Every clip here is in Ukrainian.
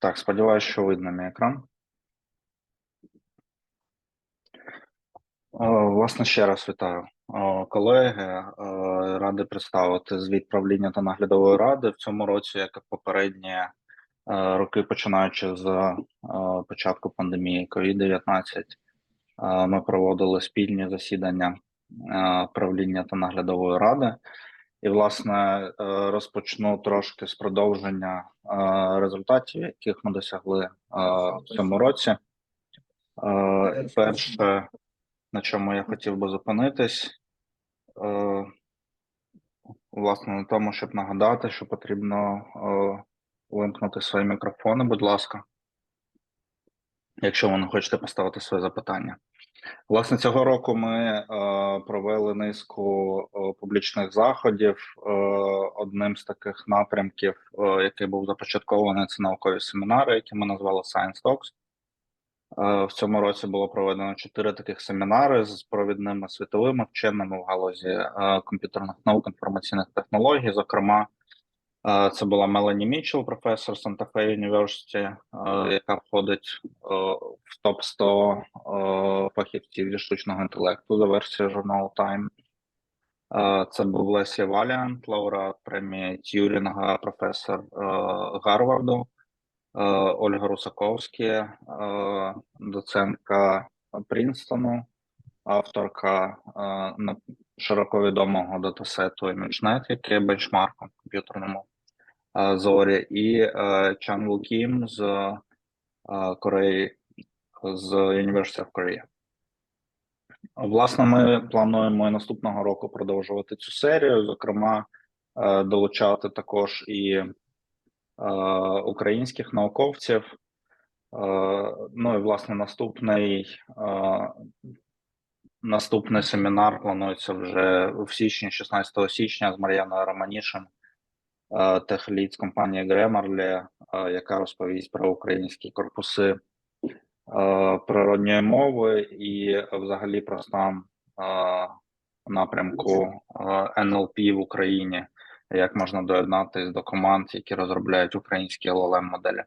Так, сподіваюся, що видно мій екран. Власне, ще раз вітаю колеги. Е, Радий представити звіт правління та наглядової ради в цьому році, як і попередні е, роки, починаючи з е, початку пандемії COVID-19, е, ми проводили спільні засідання е, правління та наглядової ради. І, власне, е, розпочну трошки з продовження е, результатів, яких ми досягли е, в цьому році. Перше, на чому я хотів би зупинитись, власне, на тому, щоб нагадати, що потрібно вимкнути свої мікрофони, будь ласка, якщо ви не хочете поставити своє запитання. Власне, цього року ми е, провели низку е, публічних заходів. Е, одним з таких напрямків, який був започаткований, це наукові семінари, які ми назвали Science Talks. В цьому році було проведено чотири таких семінари з провідними світовими вченими в галузі комп'ютерних наук інформаційних технологій. Зокрема, це була Мелані Мітчелл, професор Santa Fe University, е, яка входить е, в топ 100 е, фахівців зі штучного інтелекту за версією журналу Time. Це був Лесі Валіант, лауреат премії Т'юрінга, професор е, Гарварду. Ольга Русаковські, е, доцентка Прінстону, авторка широко відомого датасету ImageNet, який є бенчмарком комп'ютерному зорі, і е, Чан Ву Кім з е, Кореї, з University of Korea. Власне, ми плануємо і наступного року продовжувати цю серію, зокрема, е, долучати також і українських науковців. Ну і власне наступний наступний семінар планується вже в січні, 16 січня, з Мар'яною Романішин, е, техлід з компанії Grammarly, е, яка розповість про українські корпуси природньої мови і взагалі про е, напрямку NLP в Україні, як можна доєднатися до команд, які розробляють українські LLM моделі.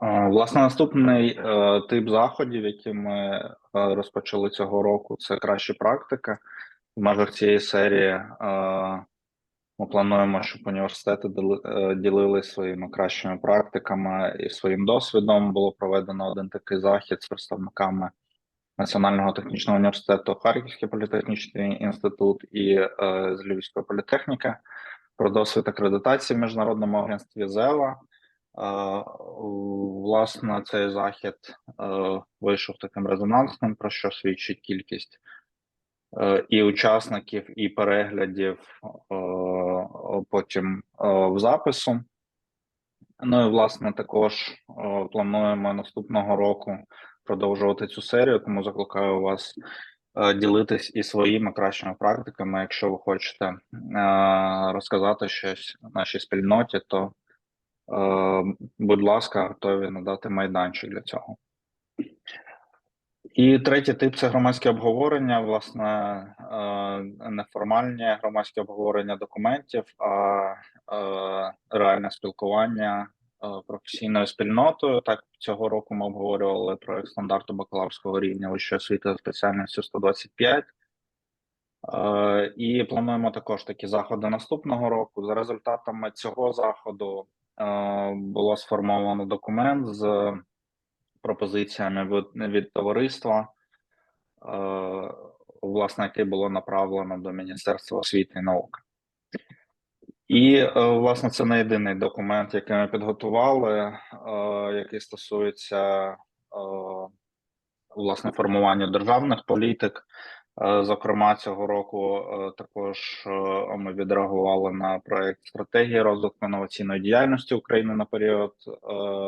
Власне, наступний е, тип заходів, які ми розпочали цього року, це кращі практики. В межах цієї серії е, ми плануємо, щоб університети е, ділилися своїми кращими практиками і своїм досвідом. Було проведено один такий захід з представниками Національного технічного університету, Харківський політехнічний інститут і е, з Львівської політехніки про досвід акредитації в міжнародному агентстві ЗЕВА. Е, Власне, цей захід е, вийшов таким резонансним, про що свідчить кількість і учасників, і переглядів е, потім е, в запису. Ну і власне також е, плануємо наступного року продовжувати цю серію, тому закликаю вас е, ділитись і своїми кращими практиками. Якщо ви хочете е, розказати щось нашій спільноті, то Е, Будь ласка, готові надати майданчик для цього. І третій тип це громадське обговорення, власне, е, неформальні громадське обговорення документів, а е, реальне спілкування е, професійною спільнотою. Так, цього року ми обговорювали проект стандарту бакалаврського рівня вищої освіти за спеціальністю 125. Е, І плануємо також такі заходи наступного року. За результатами цього заходу було сформовано документ з пропозиціями від, від товариства, е, власне, яке було направлено до Міністерства освіти і науки. І, е, власне, це не єдиний документ, який ми підготували, е, який стосується е, власне формування державних політик. Е, Зокрема, цього року е, також е, ми відреагували на проект стратегії розвитку інноваційної діяльності України на період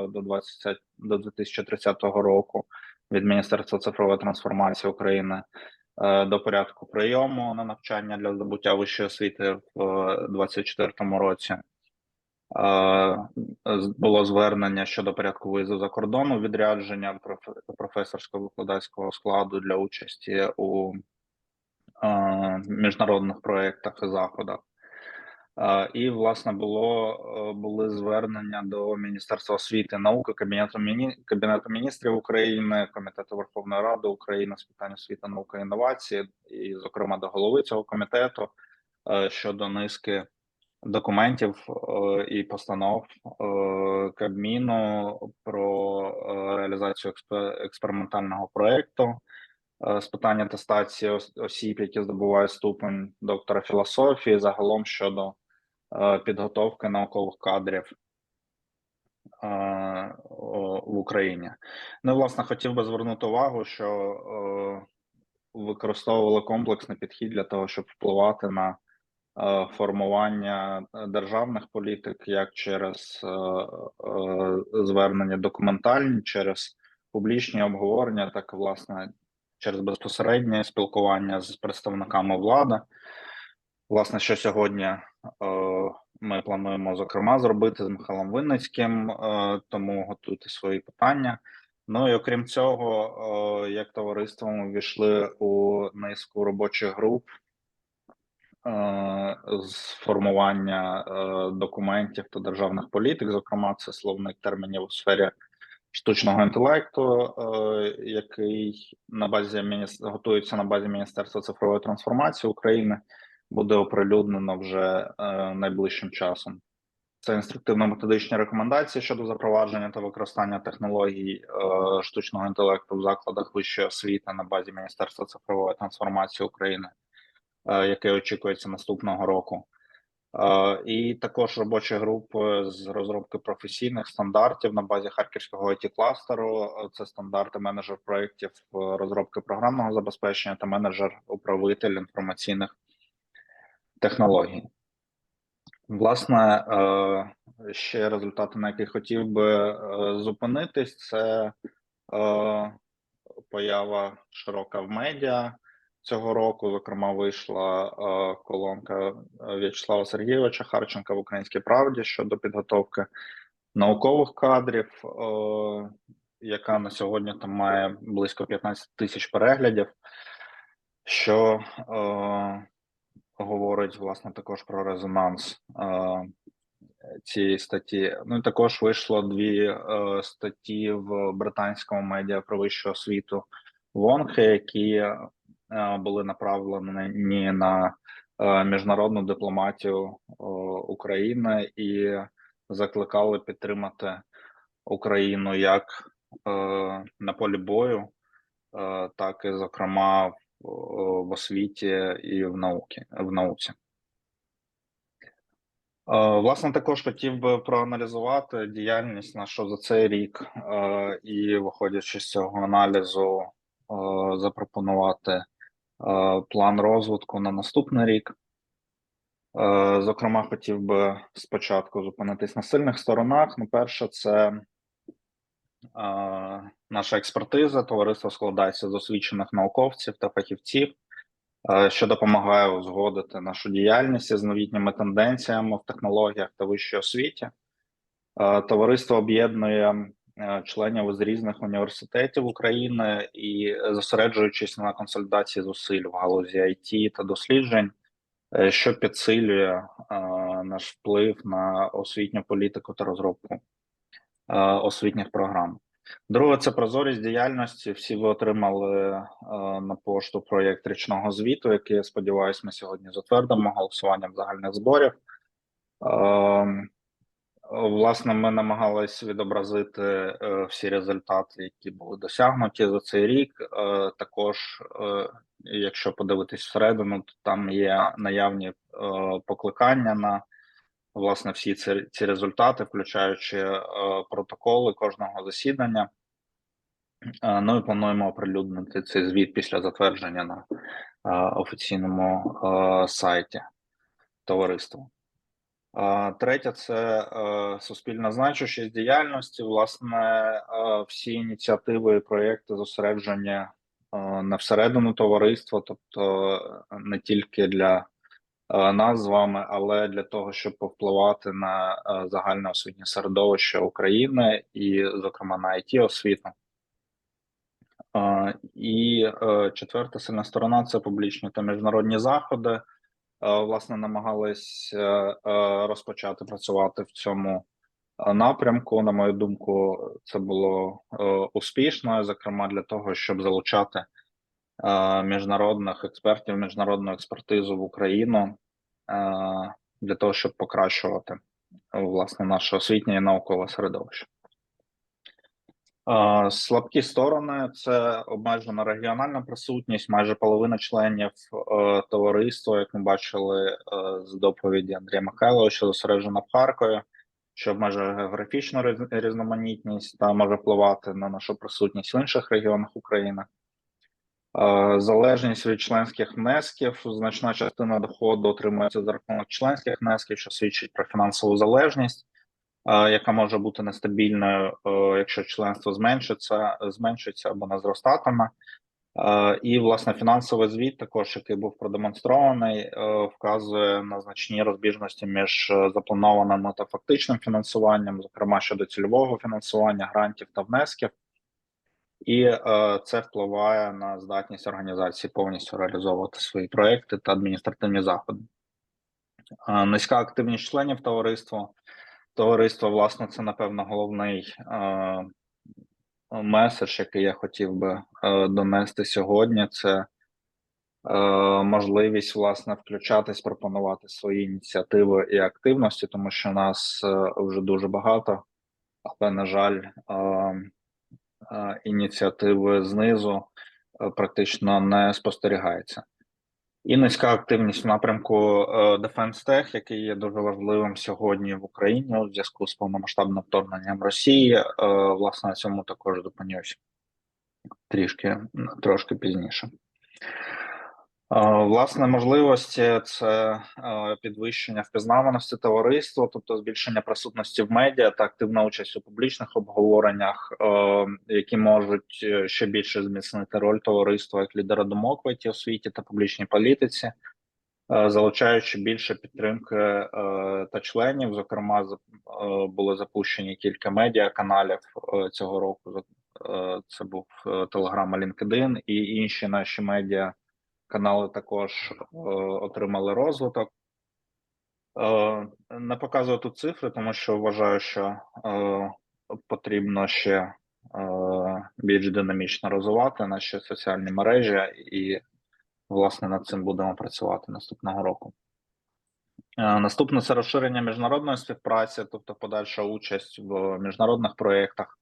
до 20, до 2030 року від Міністерства цифрової трансформації України до порядку прийому на навчання для здобуття вищої освіти в 2024 році. Було звернення щодо порядку виїзду за кордон у відрядження проф- професорського викладацького складу для участі у міжнародних проєктах і заходах. Е, І, власне, було е, були звернення до Міністерства освіти і науки, Кабінету Міні... Кабінету міністрів України, Комітету Верховної Ради України з питань освіти, науки і інновації, і, зокрема, до голови цього комітету е, щодо низки документів е, і постанов е, Кабміну про е, реалізацію експе- експериментального проекту е, з питання атестації ос- осіб, які здобувають ступень доктора філософії, загалом щодо е, підготовки наукових кадрів е, в Україні. Ну, власне, хотів би звернути увагу, що е, використовували комплексний підхід для того, щоб впливати на е, формування е, державних політик, як через е, е, звернення документальні, через публічні обговорення, так і власне через безпосереднє спілкування з представниками влади. Власне, що сьогодні е, ми плануємо зокрема зробити з Михайлом Винницьким, е, тому готуйте свої питання. Ну і окрім цього, е, як товариство, ми ввійшли у низку робочих груп е, з формування е, документів та державних політик. Зокрема, це словник термінів у сфері штучного інтелекту, який на базі готується на базі Міністерства цифрової трансформації України, буде оприлюднено вже е, найближчим часом. Це інструктивно-методичні рекомендації щодо запровадження та використання технологій е, штучного інтелекту в закладах вищої освіти на базі Міністерства цифрової трансформації України, е, яке очікується наступного року. І також робочі групи з розробки професійних стандартів на базі харківського it кластеру. Це стандарти менеджер проєктів е, розробки програмного забезпечення та менеджер управитель інформаційних технологій. Власне, е, ще результати, на яких хотів би е, зупинитись, це поява широка в медіа цього року. Зокрема, вийшла е, колонка В'ячеслава Сергійовича Харченка в Українській правді щодо підготовки наукових кадрів, е, яка на сьогодні там має близько 15 тисяч переглядів, що е, говорить власне також про резонанс е, цієї статті. Ну і також вийшло дві е, статті в британському медіа про вищу освіту Вонхе, які е, були направлені на е, міжнародну дипломатію е, України і закликали підтримати Україну як е, на полі бою, е, так і зокрема в, освіті і в науці в науці. Е, Власне, також хотів би проаналізувати діяльність нашу за цей рік е, і, виходячи з цього аналізу, е, запропонувати е, план розвитку на наступний рік. Е, Зокрема, хотів би спочатку зупинитись на сильних сторонах. Ну, перше, це е, наша експертиза. Товариство складається з освічених науковців та фахівців, е, що допомагає узгодити нашу діяльність з новітніми тенденціями в технологіях та вищій освіті. Е, Товариство об'єднує е, членів з різних університетів України і зосереджуючись на консолідації зусиль в галузі IT та досліджень, е, що підсилює е, наш вплив на освітню політику та розробку е, освітніх програм. Друге, це прозорість діяльності. Всі ви отримали е, на пошту проєкт річного звіту, який я сподіваюся, ми сьогодні затвердимо голосуванням загальних зборів. Власне, ми намагалися відобразити е, всі результати, які були досягнуті за цей рік. Е, також, е, якщо подивитись всередину, то там є наявні покликання на власне всі ці, ці результати, включаючи протоколи кожного засідання. Ну і плануємо оприлюднити цей звіт після затвердження на офіційному сайті товариства. Третє це е, суспільна значущість діяльності. Власне, е, всі ініціативи і проєкти зосередження е, не всередину товариства, тобто не тільки для нас з вами, але для того, щоб повпливати на загальне освітнє середовище України і, зокрема, на it освіту. І четверта сильна сторона це публічні та міжнародні заходи. Власне намагались е, е, розпочати працювати в цьому е, напрямку. На мою думку, це було е, успішно, зокрема для того, щоб залучати е, міжнародних експертів, міжнародну експертизу в Україну е, для того, щоб покращувати е, власне наше освітнє і наукове середовище. Слабкі сторони це обмежена регіональна присутність. Майже половина членів е, товариства, як ми бачили е, з доповіді Андрія Михайловича, зосереджена в Харкові, що обмежує географічну різ- різноманітність та може впливати на нашу присутність в інших регіонах України. Е, Залежність від членських внесків. Значна частина доходу отримується за рахунок членських внесків, що свідчить про фінансову залежність яка може бути нестабільною, е, якщо членство зменшиться, зменшиться або не зростатиме. Е, І власне фінансовий звіт, також який був продемонстрований, е, вказує на значні розбіжності між запланованим та фактичним фінансуванням, зокрема щодо цільового фінансування, грантів та внесків, і це впливає на здатність організації повністю реалізовувати свої проекти та адміністративні заходи. Низька активність членів товариства. Товариство, власне, це напевно головний е, меседж, який я хотів би е, донести сьогодні. Це е, можливість власне включатись, пропонувати свої ініціативи і активності, тому що нас е, вже дуже багато, але на жаль, е, е, ініціативи знизу е, практично не спостерігається. І низька активність в напрямку е, Defense Tech, який є дуже важливим сьогодні в Україні у зв'язку з повномасштабним вторгненням Росії. Е, Власне, цьому також зупинюсь трішки трошки пізніше. Власне, можливості це е, підвищення впізнаваності товариства, тобто збільшення присутності в медіа та активна участь у публічних обговореннях, е, які можуть е, ще більше зміцнити роль товариства як лідера думок в it освіті та публічній політиці, залучаючи більше підтримки та членів. Зокрема, були запущені кілька медіа каналів цього року. Це був Telegram, LinkedIn і інші наші медіа канали також е, отримали розвиток. Е, не показую тут цифри, тому що вважаю, що е, потрібно ще більш динамічно розвивати наші соціальні мережі, і, власне, над цим будемо працювати наступного року. Наступне це розширення міжнародної співпраці, тобто подальша участь в міжнародних проєктах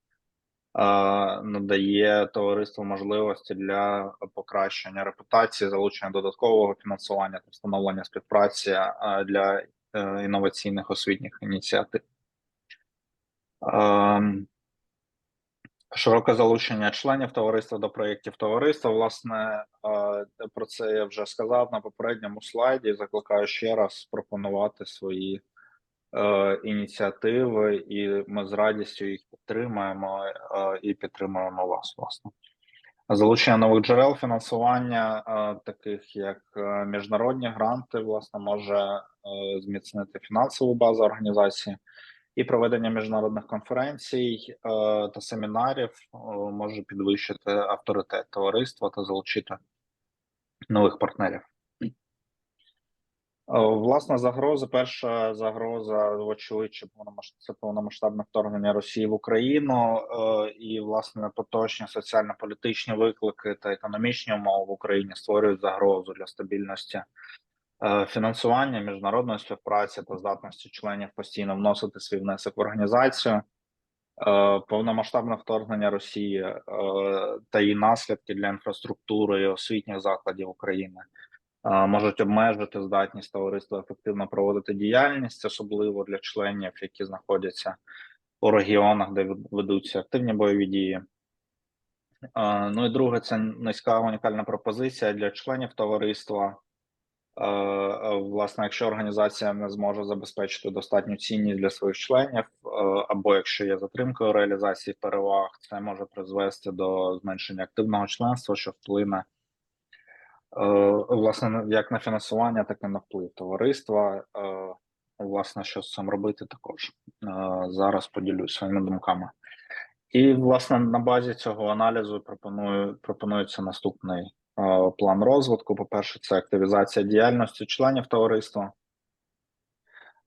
надає товариству можливості для покращення репутації, залучення додаткового фінансування та встановлення співпраці е, для е, інноваційних освітніх ініціатив. Ем, Широке залучення членів товариства до проєктів товариства. Власне, е, про це я вже сказав на попередньому слайді. Закликаю ще раз пропонувати свої е, ініціативи, і ми з радістю їх підтримуємо е, і підтримуємо вас. Власне, залучення нових джерел фінансування, е, таких як е, міжнародні гранти, власне, може зміцнити фінансову базу організації. І проведення міжнародних конференцій та семінарів може підвищити авторитет товариства та залучити нових партнерів. Е, Власна загроза, перша загроза, вочевидь, що це повномасштабне вторгнення Росії в Україну, е, і власне поточні соціально-політичні виклики та економічні умови в Україні створюють загрозу для стабільності е, фінансування міжнародної співпраці та здатності членів постійно вносити свій внесок в організацію. Повномасштабне вторгнення Росії та її наслідки для інфраструктури і освітніх закладів України можуть обмежити здатність товариства ефективно проводити діяльність, особливо для членів, які знаходяться у регіонах, де вед- ведуться активні бойові дії. Ну і друге, це низька унікальна пропозиція для членів товариства. Власне, якщо організація не зможе забезпечити достатню цінність для своїх членів, або якщо є затримка у реалізації переваг, це може призвести до зменшення активного членства, що вплине власне як на фінансування, так і на вплив товариства. Е, Власне, що з цим робити, також Е, зараз поділюсь своїми думками. І власне на базі цього аналізу пропоную пропонується наступний план розвитку. По-перше, це активізація діяльності членів товариства.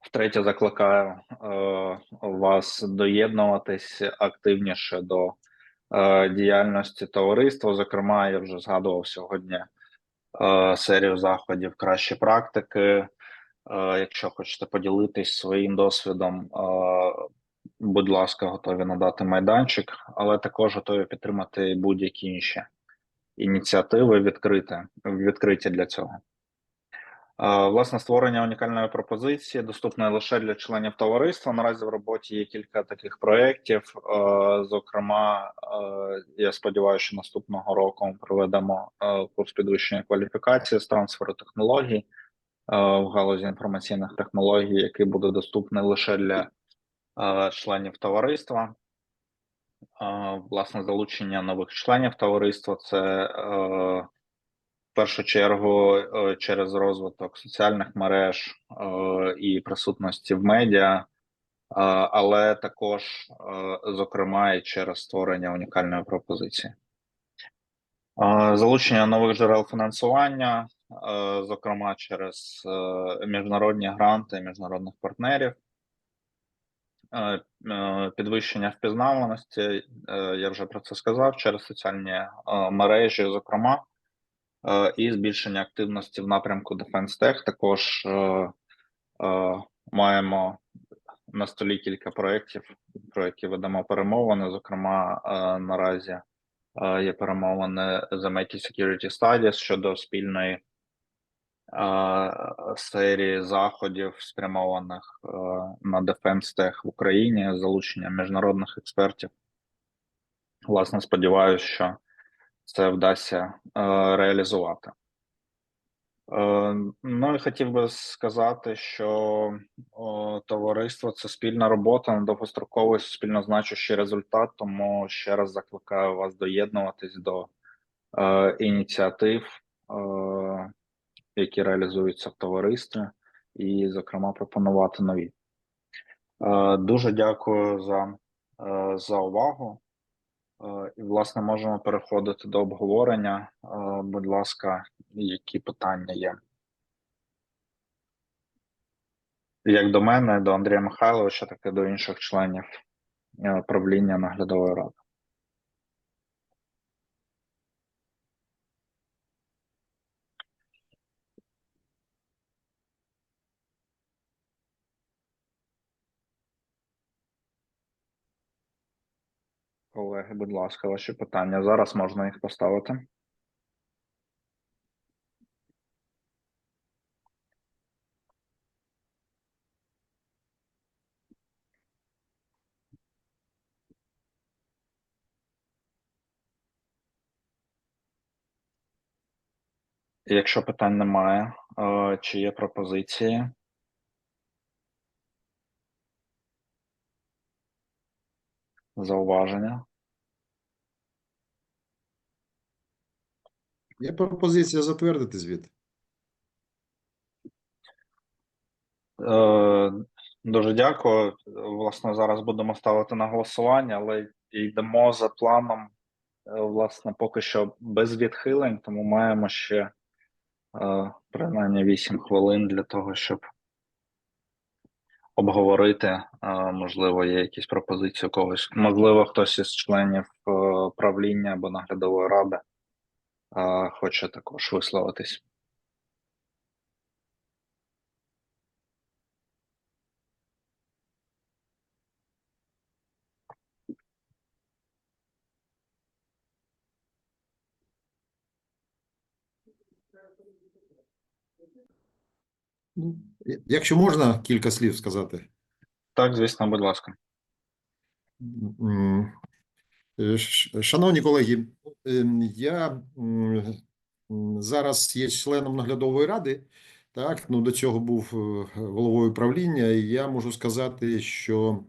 Втретє, закликаю е, вас доєднуватись активніше до е, діяльності товариства. Зокрема, я вже згадував сьогодні е, серію заходів кращі практики. Е, якщо хочете поділитись своїм досвідом, е, будь ласка, готові надати майданчик, але також готові підтримати будь-які інші ініціативи відкриті, відкриті для цього. Власне, створення унікальної пропозиції доступної лише для членів товариства. Наразі в роботі є кілька таких проєктів. Зокрема, я сподіваюся, що наступного року ми проведемо курс підвищення кваліфікації з трансферу технологій в галузі інформаційних технологій, який буде доступний лише для членів товариства. Власне, залучення нових членів товариства це першу чергу е, через розвиток соціальних мереж е, і присутності в медіа, е, але також, зокрема, і через створення унікальної пропозиції. Залучення нових джерел фінансування, зокрема через міжнародні гранти міжнародних партнерів, підвищення впізнаваності, я вже про це сказав, через соціальні мережі, зокрема, і збільшення активності в напрямку Defense Tech. Також е, е, маємо на столі кілька проєктів, про які ведемо перемовини. Зокрема, е, наразі е, є перемовини з MIT Security Studies щодо спільної е, серії заходів, спрямованих е, на Defense Tech в Україні, з залученням міжнародних експертів. Власне, сподіваюся, що це вдасться е, реалізувати. Е, Ну і хотів би сказати, що товариство це спільна робота на довгостроковий суспільно значущий результат. Тому ще раз закликаю вас доєднуватись до е, ініціатив, які реалізуються в товаристві, і, зокрема, пропонувати нові. Дуже дякую за, за увагу. Е, І, власне, можемо переходити до обговорення. Е, Будь ласка, які питання є? Як до мене, до Андрія Михайловича, так і до інших членів е, правління наглядової ради. Колеги, будь ласка, ваші питання. Зараз можна їх поставити. Якщо питань немає, е, чи є пропозиції? Зауваження? Є пропозиція затвердити звіт. Е, Дуже дякую. Власне, зараз будемо ставити на голосування, але йдемо за планом, е, власне, поки що без відхилень, тому маємо ще е, принаймні 8 хвилин для того, щоб обговорити. Е, Можливо, є якісь пропозиції у когось. Можливо, хтось із членів е, правління або наглядової ради е, хоче також висловитись. Якщо можна кілька слів сказати. Так, звісно, будь ласка. Е, Шановні колеги, ем, я зараз є членом наглядової ради. Так, ну до цього був е, головою правління, і я можу сказати, що,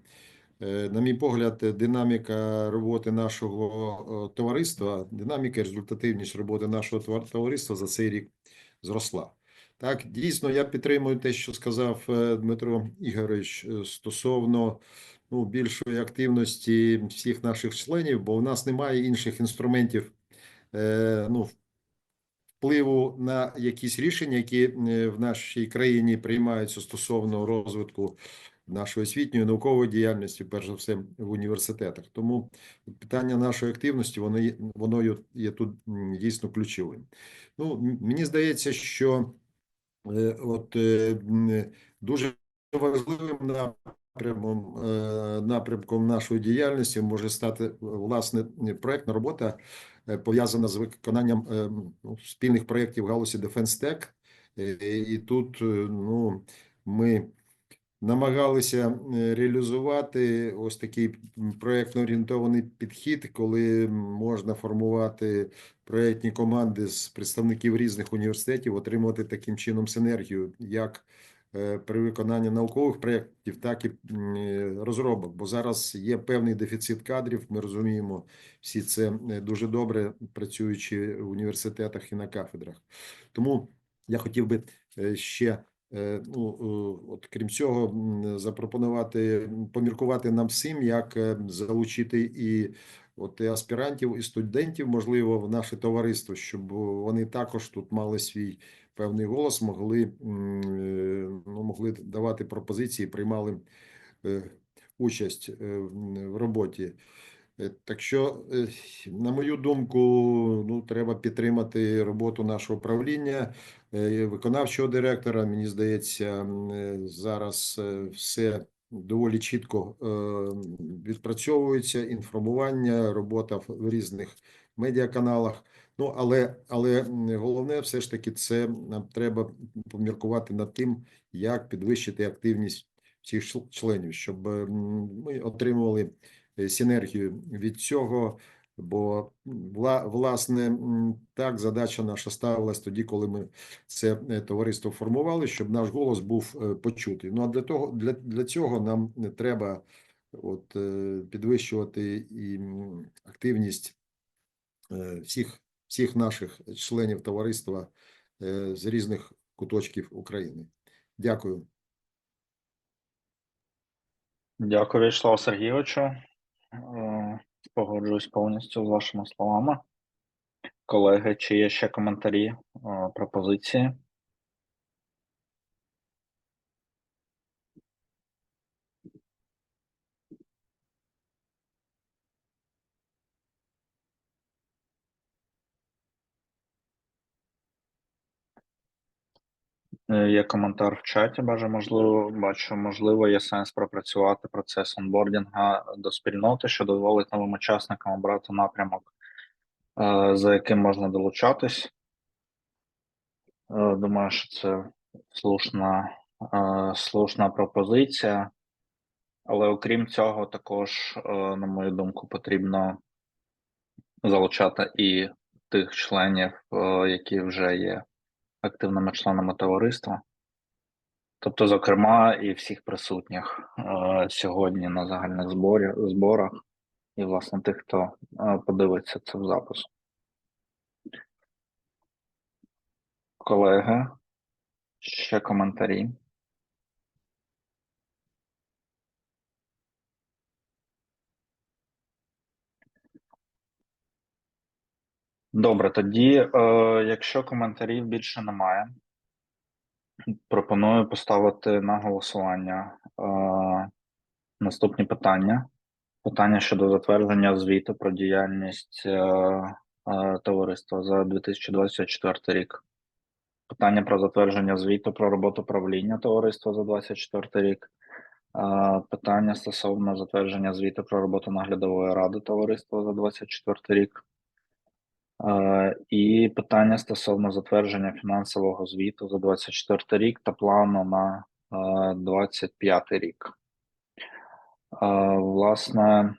е, на мій погляд, динаміка роботи нашого е, товариства, динаміка і результативність роботи нашого товар- товариства за цей рік зросла. Так, дійсно, я підтримую те, що сказав е, Дмитро Ігорович е, стосовно ну, більшої активності всіх наших членів, бо у нас немає інших інструментів е, ну, впливу на якісь рішення, які е, в нашій країні приймаються стосовно розвитку нашої освітньої наукової діяльності, перш за все в університетах. Тому питання нашої активності воно є, воно є- тут дійсно ключовим. Ну, мені здається, що от е, дуже важливим напрямом, е, напрямком нашої діяльності може стати власне проектна робота, е, пов'язана з виконанням е, ну, спільних проєктів галузі Defense Tech. Е, І тут е, ну, ми намагалися е, реалізувати ось такий проєктно орієнтований підхід, коли можна формувати проєктні команди з представників різних університетів, отримувати таким чином синергію, як е, при виконанні наукових проєктів, так і е, розробок. Бо зараз є певний дефіцит кадрів. Ми розуміємо всі це дуже добре, працюючи в університетах і на кафедрах. Тому я хотів би ще. Е, Ну, е, от крім цього, запропонувати поміркувати нам всім, як е, залучити і от і аспірантів, і студентів, можливо, в наше товариство, щоб вони також тут мали свій певний голос, могли ну, могли давати пропозиції, приймали участь в роботі. Е, Так що, е, на мою думку, ну треба підтримати роботу нашого правління, е, виконавчого директора. Мені здається, зараз все доволі чітко відпрацьовується. Інформування, робота в різних медіаканалах. Ну, але, але головне, все ж таки, це нам треба поміркувати над тим, як підвищити активність всіх членів, щоб ми отримували синергію від цього. Бо власне так задача наша ставилась тоді, коли ми це е, товариство формували, щоб наш голос був е, почутий. Ну а для того для, для цього нам не треба от е, підвищувати і активність е, всіх всіх наших членів товариства е, з різних куточків України. Дякую. Дякую, Вячеславу Сергійовичу. Е, Погоджуюсь повністю з вашими словами. Колеги, чи є ще коментарі, е, пропозиції? Є коментар в чаті, бажа, можливо, бачу, можливо, є сенс пропрацювати процес онбордінга до спільноти, що дозволить новим учасникам обрати напрямок, е, за яким можна долучатись. Е, Думаю, що це слушна, е, слушна пропозиція. Але окрім цього, також, е, на мою думку, потрібно залучати і тих членів, е, які вже є активними членами товариства. Тобто, зокрема, і всіх присутніх е, сьогодні на загальних зборі, зборах, і, власне, тих, хто е, подивиться це в запису. Колеги, ще коментарі. Добре, тоді, е, якщо коментарів більше немає, пропоную поставити на голосування е, наступні питання. Питання щодо затвердження звіту про діяльність е, е, товариства за 2024 рік. Питання про затвердження звіту про роботу правління товариства за 2024 рік. Е, Питання стосовно затвердження звіту про роботу наглядової ради товариства за 2024 рік. І питання стосовно затвердження фінансового звіту за 2024 рік та плану на 2025 рік. Власне,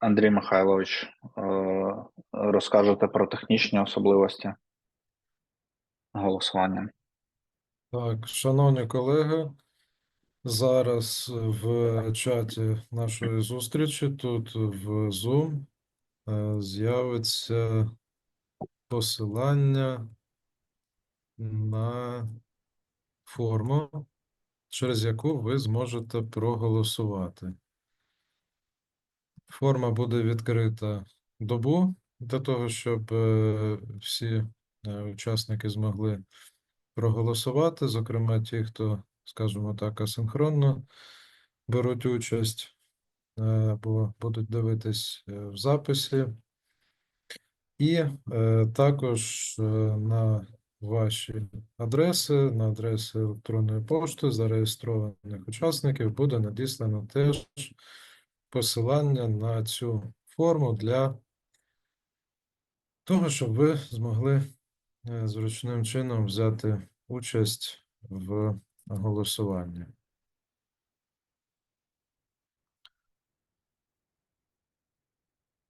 Андрій Михайлович, розкажете про технічні особливості голосування. Так, шановні колеги, зараз в чаті нашої зустрічі тут в Zoom з'явиться посилання на форму, через яку ви зможете проголосувати. Форма буде відкрита добу, для того, щоб е, всі е, учасники змогли проголосувати, зокрема ті, хто, скажімо так, асинхронно беруть участь е, або будуть дивитись е, в записі. І е, також на ваші адреси, на адреси електронної пошти зареєстрованих учасників буде надіслано теж посилання на цю форму для того, щоб ви змогли зручним чином взяти участь в голосуванні.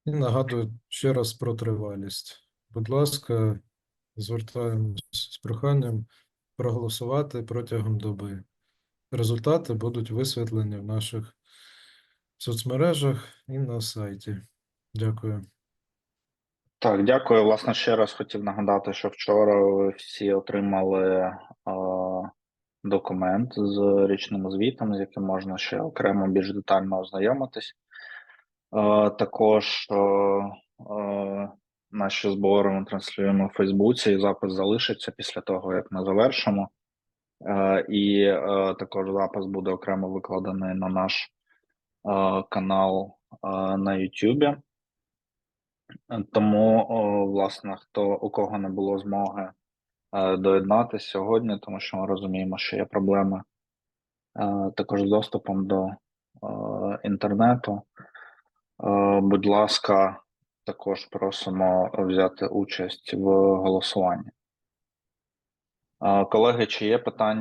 І нагадую ще раз про тривалість. Будь ласка, звертаємось з проханням проголосувати протягом доби. Результати будуть висвітлені в наших соцмережах і на сайті. Дякую. Так, дякую. Власне, ще раз хотів нагадати, що вчора ви всі отримали документ з річним звітом, з яким можна ще окремо більш детально ознайомитись. Також е, е, наші збори ми транслюємо в Фейсбуці, і запис залишиться після того, як ми завершимо. Е, і також запис буде окремо викладений на наш канал на YouTube. Тому, власне, хто у кого не було змоги доєднатися сьогодні, тому що ми розуміємо, що є проблеми також з доступом до інтернету. Е, Будь ласка, також просимо взяти участь в голосуванні. Е, Колеги, чи є питання?